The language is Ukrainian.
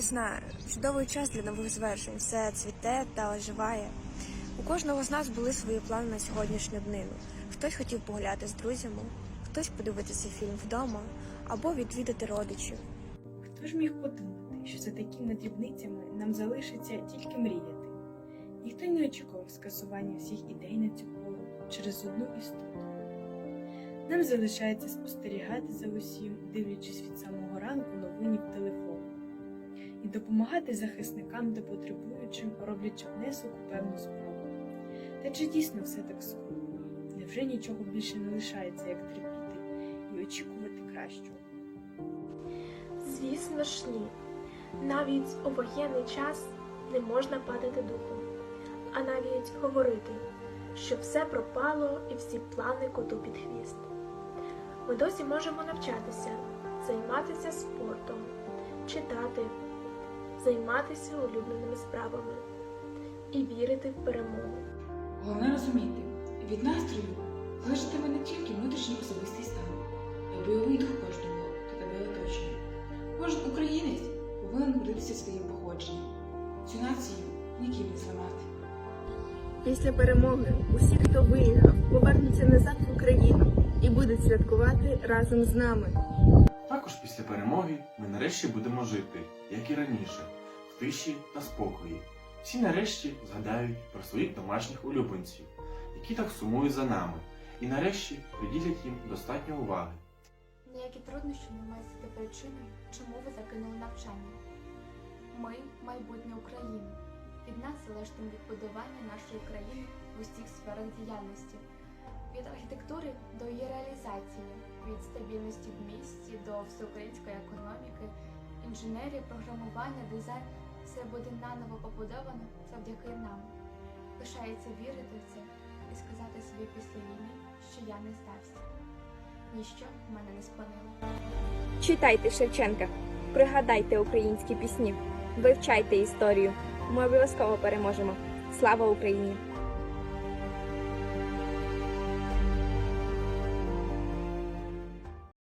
Весна чудовий час для нових звершень. Все цвіте та оживає. У кожного з нас були свої плани на сьогоднішню днину. Хтось хотів погуляти з друзями, хтось подивитися фільм вдома або відвідати родичів. Хто ж міг подумати, що за такими дрібницями нам залишиться тільки мріяти? Ніхто не очікував скасування всіх ідей на цю пору через одну істоту. Нам залишається спостерігати за усім, дивлячись від самого ранку новині в телефон, допомагати захисникам та потребуючим, роблячи внесок у певну справу. Та чи дійсно все так складно? Невже нічого більше не лишається, як терпіти і очікувати кращого? Звісно ж ні. Навіть у воєнний час не можна падати духом, а навіть говорити, що все пропало і всі плани коту під хвіст. Ми досі можемо навчатися, займатися спортом, читати, займатися улюбленими справами і вірити в перемогу. Головне розуміти, від настрою залежатиме не тільки внутрішній особистий стан, а й бойовий дух кожного, хто тебе оточує. Кожен українець повинен гордитися своїм походженням. Цю націю ніким не зламати. Після перемоги усі, хто виїхав, повернуться назад в Україну і будуть святкувати разом з нами. Також після перемоги ми нарешті будемо жити, як і раніше, в тиші та спокої. Всі нарешті згадають про своїх домашніх улюбленців, які так сумують за нами, і нарешті приділять їм достатньо уваги. Ніякі труднощі не мають стати причиною, чому ви закинули навчання. Ми майбутнє України. Від нас залежить відбудування нашої країни в усіх сферах діяльності, від архітектури до її реалізації, від стабільності в місті до всеукраїнської економіки, інженерії, програмування, дизайн все буде наново побудовано завдяки нам. Лишається вірити в це і сказати собі після війни, що я не здався. Ніщо мене не спинило. Читайте Шевченка, пригадайте українські пісні, вивчайте історію. Ми обов'язково переможемо. Слава Україні!